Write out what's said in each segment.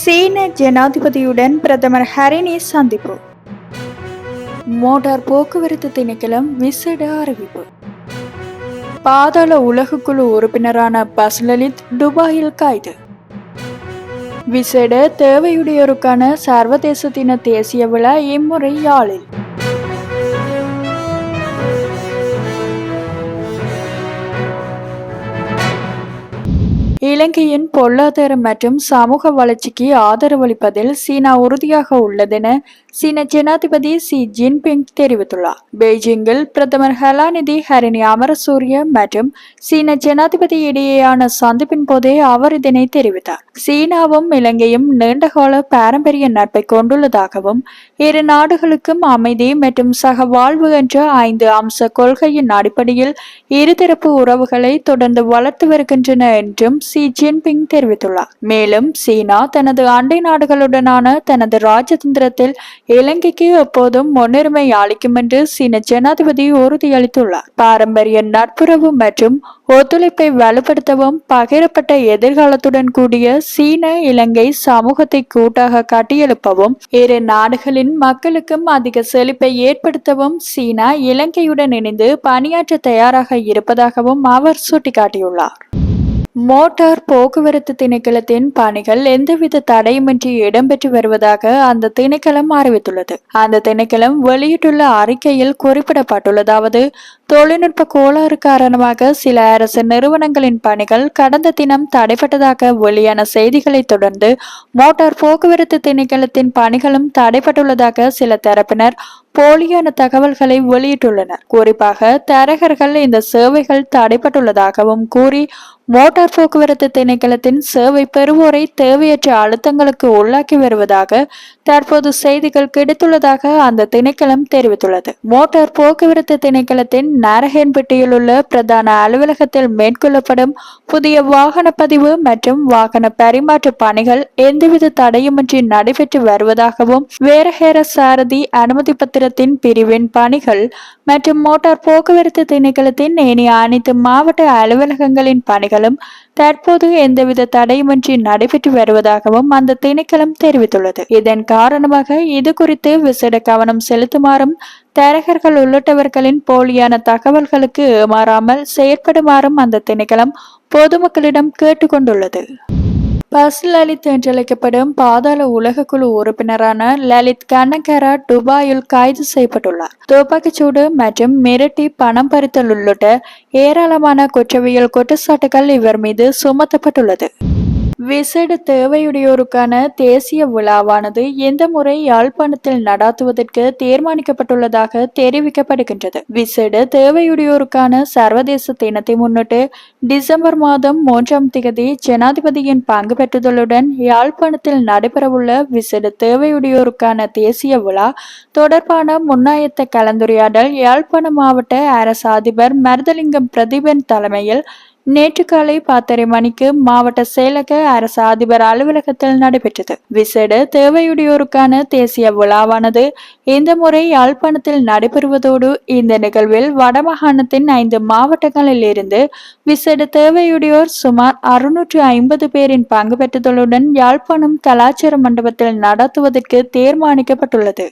சீன ஜனாதிபதியுடன் பிரதமர் ஹரினி சந்திப்பு. மோட்டார் போக்குவரத்து திணைக்களம் விசேட அறிவிப்பு. பாதாள உலகக்குழு உறுப்பினரான பஸ்லலித் துபாயில் கைது. விசேட தேவையுடையோருக்கான சர்வதேச தின தேசிய விழா இம்முறை யாழில் இலங்கையின் பொருளாதார மற்றும் சமூக வளர்ச்சிக்கு ஆதரவளிப்பதில் சீனா உறுதியாக உள்ளதென சீன ஜனாதிபதி ஷி ஜின்பிங் தெரிவித்துள்ளார். பெய்ஜிங்கில் பிரதமர் ஹலாநிதி ஹரிணி அமரசூரிய மற்றும் சீன ஜனாதிபதி இடையேயான சந்திப்பின் போதே அவர் இதனை தெரிவித்தார். சீனாவும் இலங்கையும் நீண்டகால பாரம்பரிய நட்பை கொண்டுள்ளதாகவும் இரு நாடுகளுக்கும் அமைதி மற்றும் சக வாழ்வு என்ற ஐந்து அம்ச கொள்கையின் அடிப்படையில் இருதரப்பு உறவுகளை தொடர்ந்து வளர்த்து வருகின்றன என்றும் ஷி ஜின்பிங் தெரிவித்துள்ளார். மேலும் சீனா தனது அண்டை நாடுகளுடனான தனது ராஜதந்திரத்தில் இலங்கைக்கு எப்போதும் முன்னுரிமை அளிக்கும் என்று சீன ஜனாதிபதி உறுதியளித்துள்ளார். பாரம்பரிய நட்புறவு மற்றும் ஒத்துழைப்பை வலுப்படுத்தவும் பகிரப்பட்ட எதிர்காலத்துடன் கூடிய சீன இலங்கை சமூகத்தை கூட்டாக கட்டியெழுப்பவும் இரு நாடுகளின் மக்களுக்கும் அதிக செழிப்பை ஏற்படுத்தவும் சீனா இலங்கையுடன் இணைந்து பணியாற்ற தயாராக இருப்பதாகவும் அவர் சுட்டிக்காட்டியுள்ளார். மோட்டார் போக்குவரத்து திணைக்களத்தின் பணிகள் எந்தவித தடையுமின்றி இடம்பெற்று வருவதாக அந்த திணைக்களம் அறிவித்துள்ளது. அந்த திணைக்களம் வெளியிட்டுள்ள அறிக்கையில் குறிப்பிடப்பட்டுள்ளதாவது தொழில்நுட்ப கோளாறு காரணமாக சில அரசு நிறுவனங்களின் பணிகள் கடந்த தினம் தடைப்பட்டதாக வெளியான செய்திகளை தொடர்ந்து மோட்டார் போக்குவரத்து திணைக்களத்தின் பணிகளும் தடைப்பட்டுள்ளதாக சில தரப்பினர் போலியான தகவல்களை வெளியிட்டுள்ளனர் குறிப்பாக தரகர்கள் இந்த சேவைகள் தடைப்பட்டுள்ளதாகவும் கூறி மோட்டார் போக்குவரத்து திணைக்களத்தின் சேவை பெறுவோரை தேவையற்ற அழுத்தங்களுக்கு உள்ளாக்கி வருவதாக தற்போது செய்திகள் கிடைத்துள்ளதாக அந்த திணைக்களம் தெரிவித்துள்ளது. மோட்டார் போக்குவரத்து திணைக்களத்தின் நாரகன்பட்டியில் உள்ள பிரதான அலுவலகத்தில் மேற்கொள்ளப்படும் புதிய வாகன பதிவு மற்றும் வாகன பரிமாற்ற பணிகள் எந்தவித தடையுமின்றி நடைபெற்று வருவதாகவும் வேரஹேர சாரதி அனுமதி பத்திரத்தின் பிரிவின் பணிகள் மற்றும் மோட்டார் போக்குவரத்து திணைக்களத்தின் ஏனைய அனைத்து மாவட்ட அலுவலகங்களின் பணிகளும் தற்போது எந்தவித தடையுமின்றி நடைபெற்று வருவதாகவும் அந்த திணைக்களம் தெரிவித்துள்ளது. இதன் காரணமாக இது குறித்து விசேட கவனம் செலுத்துமாறும் தரகர்கள் உள்ளிட்டவர்களின் போலியான தகவல்களுக்கு ஏமாறாமல் செயற்படுமாறும் அந்த திணைக்களம் பொதுமக்களிடம் கேட்டுக்கொண்டுள்ளது. பஸ் லலித் என்றழைக்கப்படும் பாதாள உலகக்குழு உறுப்பினரான லலித் கனகரா துபாயில் கைது செய்யப்பட்டுள்ளார். துப்பாக்கிச்சூடு மற்றும் மிரட்டி பணம் பறித்தல் உள்ளிட்ட ஏராளமான குற்றவியல் குற்றச்சாட்டுகள் இவர் மீது சுமத்தப்பட்டுள்ளது. விசேட தேவையுடையோருக்கான தேசிய விழாவானது எந்த முறை யாழ்ப்பாணத்தில் நடாத்துவதற்கு தீர்மானிக்கப்பட்டுள்ளதாக தெரிவிக்கப்படுகின்றது. விசேட தேவையுடையோருக்கான சர்வதேச தினத்தை முன்னிட்டு டிசம்பர் மாதம் மூன்றாம் தேதி ஜனாதிபதியின் பங்கு பெற்றுதலுடன் யாழ்ப்பாணத்தில் நடைபெறவுள்ள விசேட தேவையுடையோருக்கான தேசிய விழா தொடர்பான முன்னாயத்த கலந்துரையாடல் யாழ்ப்பாண மாவட்ட அரசு அதிபர் மருதலிங்கம் பிரதீபன் தலைமையில் நேற்று காலை பத்தரை மணிக்கு மாவட்ட செயலக அரசு அதிபர் அலுவலகத்தில் நடைபெற்றது. விசேட தேவையுடையோருக்கான தேசிய விழாவானது இந்த முறை யாழ்ப்பாணத்தில் நடைபெறுவதோடு இந்த நிகழ்வில் வடமாகாணத்தின் ஐந்து மாவட்டங்களில் இருந்து விசேட தேவையுடையோர் சுமார் அறுநூற்று ஐம்பது பேரின் பங்கு பெற்றதுடன் யாழ்ப்பாணம் கலாச்சார மண்டபத்தில் நடத்துவதற்கு தீர்மானிக்கப்பட்டுள்ளது.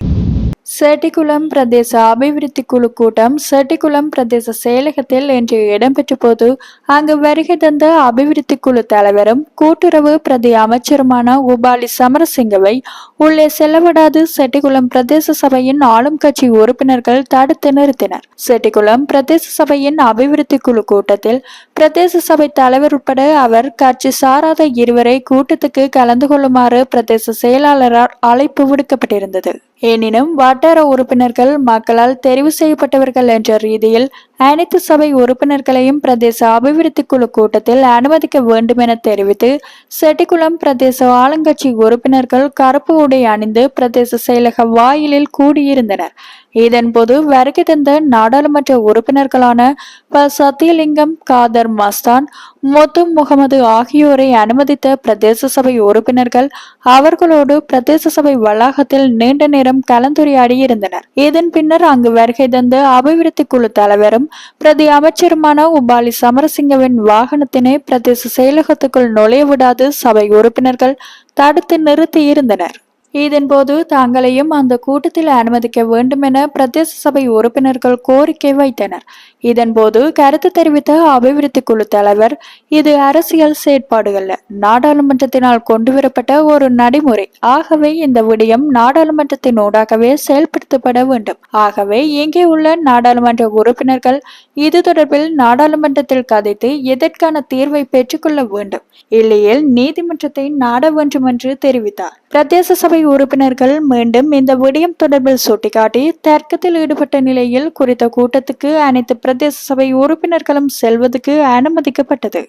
செட்டிகுளம் பிரதேச அபிவிருத்தி குழு கூட்டம் செட்டிகுளம் பிரதேச செயலகத்தில் இன்று இடம்பெற்ற போது அங்கு வருகை தந்த அபிவிருத்தி குழு தலைவரும் கூட்டுறவு பிரதி அமைச்சருமான உபாலி சமரசிங்கவை உள்ளே செல்லவிடாது செட்டிகுளம் பிரதேச சபையின் ஆளும் கட்சி உறுப்பினர்கள் தடுத்து நிறுத்தினர். செட்டிகுளம் பிரதேச சபையின் அபிவிருத்தி குழு கூட்டத்தில் பிரதேச சபை தலைவர் உட்பட அவர் கட்சி சாராத இருவரை கூட்டத்துக்கு கலந்து கொள்ளுமாறு பிரதேச செயலாளரால் அழைப்பு விடுக்கப்பட்டிருந்தது. எனினும் வட்டார உறுப்பினர்கள் மக்களால் தெரிவு செய்யப்பட்டவர்கள் என்ற ரீதியில் அனைத்து சபை உறுப்பினர்களையும் பிரதேச அபிவிருத்தி குழு கூட்டத்தில் அனுமதிக்க வேண்டும் என தெரிவித்து செட்டிக்குளம் பிரதேச ஆளுங்கட்சி உறுப்பினர்கள் கருப்பு உடை அணிந்து பிரதேச செயலக வாயிலில் கூடியிருந்தனர். இதன்போது வருகை தந்த நாடாளுமன்ற உறுப்பினர்களான ப. சத்தியலிங்கம் காதர் மஸ்தான் மொத்து முகமது ஆகியோரை அனுமதித்த பிரதேச சபை உறுப்பினர்கள் அவர்களோடு பிரதேச சபை வளாகத்தில் நீண்ட நேரம் கலந்துரையாடி இருந்தனர் இதன் பின்னர் அங்கு வருகை தந்த அபிவிருத்தி குழு தலைவரும் பிரதி அமைச்சருமான உபாலி சமரசிங்கவின் வாகனத்தினை பிரதேச செயலகத்துக்குள் நுழைய விடாது சபை உறுப்பினர்கள் தடுத்து நிறுத்தியிருந்தனர். இதன்போது தாங்களையும் அந்த கூட்டத்தில் அனுமதிக்க வேண்டும் என பிரதேச சபை உறுப்பினர்கள் கோரிக்கை வைத்தனர். இதன்போது கருத்து தெரிவித்த அபிவிருத்தி குழு தலைவர் இது அரசியல் செயற்பாடுகள் நாடாளுமன்றத்தினால் கொண்டுவரப்பட்ட ஒரு நடைமுறை. ஆகவே இந்த விடயம் நாடாளுமன்றத்தின் ஊடாகவே செயல்படுத்தப்பட வேண்டும். ஆகவே இங்கே உள்ள நாடாளுமன்ற உறுப்பினர்கள் இது தொடர்பில் நாடாளுமன்றத்தில் கதைத்து எதற்கான தீர்வை பெற்றுக்கொள்ள வேண்டும். இல்லையில் நீதிமன்றத்தை நாட வேண்டும் என்று தெரிவித்தார். பிரதேச சபை உறுப்பினர்கள் மீண்டும் இந்த விடயம் தொடர்பில் சுட்டிக்காட்டி தர்க்கத்தில் ஈடுபட்ட நிலையில் குறித்த கூட்டத்துக்கு அனைத்து பிரதேச சபை உறுப்பினர்களும் செல்வதற்கு அனுமதிக்கப்பட்டது.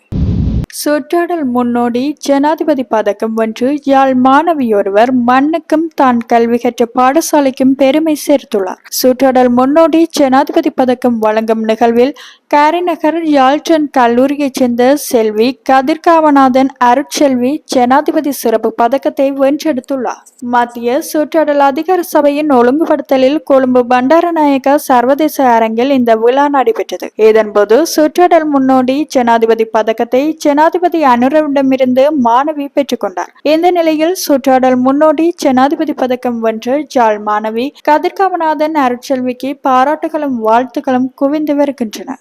சுற்றாடல் முன்னோடி ஜனாதிபதி பதக்கம் ஒன்று யாழ் மாணவியொருவர் மண்ணுக்கும் தான் கல்வி கற்ற பாடசாலைக்கும் பெருமை சேர்த்துள்ளார். சுற்றாடல் முன்னோடி ஜனாதிபதி பதக்கம் வழங்கும் நிகழ்வில் காரிநகர் யாழ்டன் கல்லூரியைச் சேர்ந்த செல்வி கதிர்காவநாதன் அருட்செல்வி ஜனாதிபதி சிறப்பு பதக்கத்தை வென்றெடுத்துள்ளார். மத்திய சுற்றாடல் அதிகார சபையின் ஒழுங்குபடுத்தலில் கொழும்பு பண்டாரநாயக சர்வதேச அரங்கில் இந்த விழா நடைபெற்றது. இதன்போது சுற்றாடல் முன்னோடி ஜனாதிபதி பதக்கத்தை ஜன ஜனாதிபதி அனுரவிடமிருந்து மாணவி பெற்றுக்கொண்டார் இந்த நிலையில் சுற்றாடல் முன்னோடி ஜனாதிபதி பதக்கம் வென்ற ஜாழ் மாணவி கதிர்காமநாதன் அருட்செல்விக்கு பாராட்டுகளும் வாழ்த்துக்களும் குவிந்து வருகின்றன.